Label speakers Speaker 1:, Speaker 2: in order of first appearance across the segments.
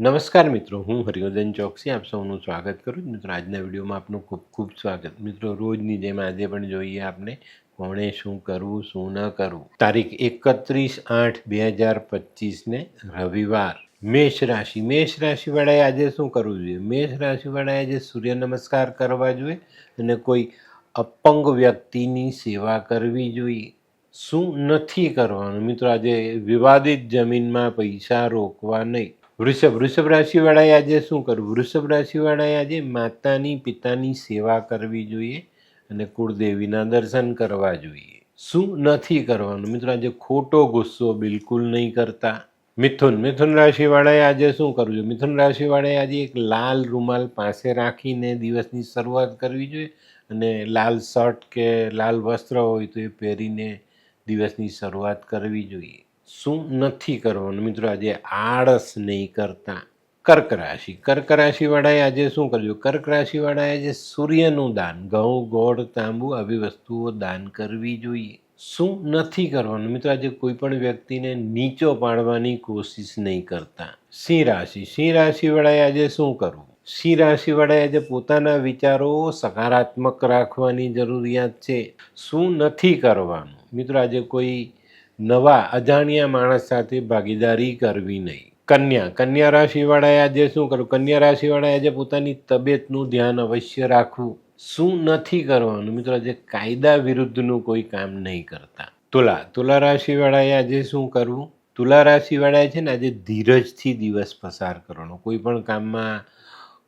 Speaker 1: નમસ્કાર મિત્રો, હું હરિવર્ધન ચોકસી, આપ સૌનું સ્વાગત કરું છું. મિત્રો, આજના વિડીયોમાં આપનું ખૂબ ખૂબ સ્વાગત. મિત્રો, રોજની જેમ આજે પણ જોઈએ આપને કોણે શું કરવું, શું ન કરવું. તારીખ એકત્રીસ આઠ બે હજાર પચીસને રવિવાર. મેષ રાશિ. મેષ રાશિવાળાએ આજે શું કરવું જોઈએ? મેષ રાશિવાળાએ આજે સૂર્ય નમસ્કાર કરવા જોઈએ અને કોઈ અપંગ વ્યક્તિની સેવા કરવી જોઈએ. શું નથી કરવાનું? મિત્રો, આજે વિવાદિત જમીનમાં પૈસા રોકવા નહીં. વૃષભ વૃષભ રાશિવાળાએ આજે શું કરવું વૃષભ રાશિવાળાએ આજે માતાની, પિતાની સેવા કરવી જોઈએ અને કુળદેવીના દર્શન કરવા જોઈએ. શું નથી કરવાનું? મિત્રો, આજે ખોટો ગુસ્સો બિલકુલ નહીં કરતા. મિથુન મિથુન રાશિવાળાએ આજે શું કરવું જોઈએ? મિથુન રાશિવાળાએ આજે એક લાલ રૂમાલ પાસે રાખીને દિવસની શરૂઆત કરવી જોઈએ અને લાલ શર્ટ કે લાલ વસ્ત્ર હોય તો એ પહેરીને દિવસની શરૂઆત કરવી જોઈએ. શું નથી કરવાનું? મિત્રો, આજે આળસ નહીં કરતા કર્ક રાશિ. કર્ક રાશિવાળાએ આજે શું કર્યું? કર્ક રાશિવાળાએ આજે સૂર્યનું દાન, ઘઉં, ગોળ, તાંબુ આવી વસ્તુઓ દાન કરવી જોઈએ. શું નથી કરવાનું? મિત્રો, આજે કોઈ પણ વ્યક્તિને નીચો પાડવાની કોશિશ નહીં કરતા. સિંહ રાશિ. સિંહ રાશિવાળાએ આજે શું કરવું? સિંહ રાશિવાળાએ આજે પોતાના વિચારો સકારાત્મક રાખવાની જરૂરિયાત છે. શું નથી કરવાનું? મિત્રો, આજે કોઈ નવા અજાણ્યા માણસ સાથે ભાગીદારી કરવી નહીં. કન્યા કન્યા રાશિવાળાએ આજે શું કરવું કન્યા રાશિવાળાએ આજે પોતાની તબિયતનું ધ્યાન અવશ્ય રાખવું. શું નથી કરવાનું? મિત્રો, આજે કાયદા વિરુદ્ધનું કોઈ કામ નહીં કરતા. તુલા તુલા રાશિવાળાએ આજે શું કરવું? તુલા રાશિવાળાએ છે ને આજે ધીરજથી દિવસ પસાર કરવાનો. કોઈ પણ કામમાં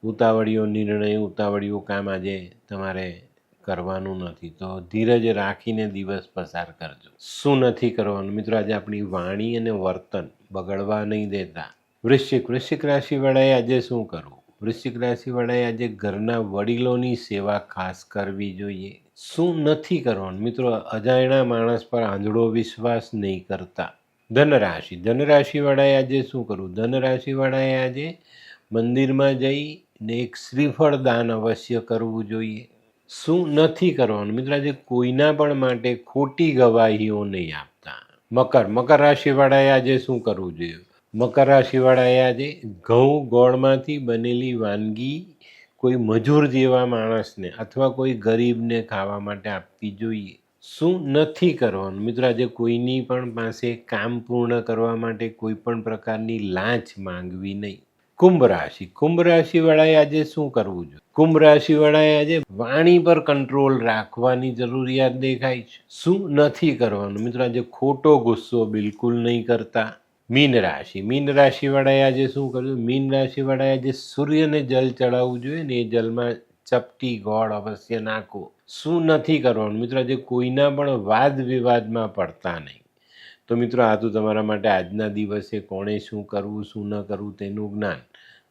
Speaker 1: ઉતાવળીઓ, નિર્ણય, ઉતાવળીઓ કામ આજે તમારે કરવાનું નથી. તો ધીરજ રાખીને દિવસ પસાર કરજો. શું નથી કરવાનું? મિત્રો, આજે આપણી વાણી અને વર્તન બગડવા નહીં દેતા. વૃશ્ચિક વૃશ્ચિક રાશિવાળાએ આજે શું કરવું? વૃશ્ચિક રાશિવાળાએ આજે ઘરના વડીલોની સેવા ખાસ કરવી જોઈએ. શું નથી કરવાનું? મિત્રો, અજાણ્યા માણસ પર આંધળો વિશ્વાસ નહીં કરતા. ધનરાશિ ધનરાશિવાળાએ આજે શું કરવું? ધનરાશિવાળાએ આજે મંદિરમાં જઈ ને એક શ્રીફળ દાન અવશ્ય કરવું જોઈએ. શું નથી કરવાનું? મિત્રો, આજે કોઈના પણ માટે ખોટી ગવાહીઓ નહીં આપતા. મકર મકર રાશિવાળાએ આજે શું કરવું જોઈએ? મકર રાશિવાળાએ આજે ઘઉં ગોળમાંથી બનેલી વાનગી કોઈ મજૂર જેવા માણસને અથવા કોઈ ગરીબને ખાવા માટે આપવી જોઈએ. શું નથી કરવાનું? મિત્રો, આજે કોઈની પણ પાસે કામ પૂર્ણ કરવા માટે કોઈ પણ પ્રકારની લાંચ માંગવી નહીં. કુંભ રાશિ, કુંભ રાશિવાળાએ આજે શું કરવું જોઈએ? કુંભ રાશિવાળાએ આજે વાણી પર કંટ્રોલ રાખવાની જરૂરિયાત દેખાય છે. શું નથી કરવાનું? મિત્રો, આજે ખોટો ગુસ્સો બિલકુલ નહીં કરતા. મીન રાશિ. મીન રાશિવાળાએ આજે શું કર્યું? મીન રાશિવાળાએ આજે સૂર્યને જલ ચડાવવું જોઈએ ને એ જલમાં ચપટી ગોળ અવશ્ય નાખો. શું નથી કરવાનું? મિત્રો, આજે કોઈના પણ વાદ વિવાદમાં પડતા નહીં. તો મિત્રો, આ તો તમારા માટે આજના દિવસે કોણે શું કરવું, શું ન કરવું તેનું જ્ઞાન.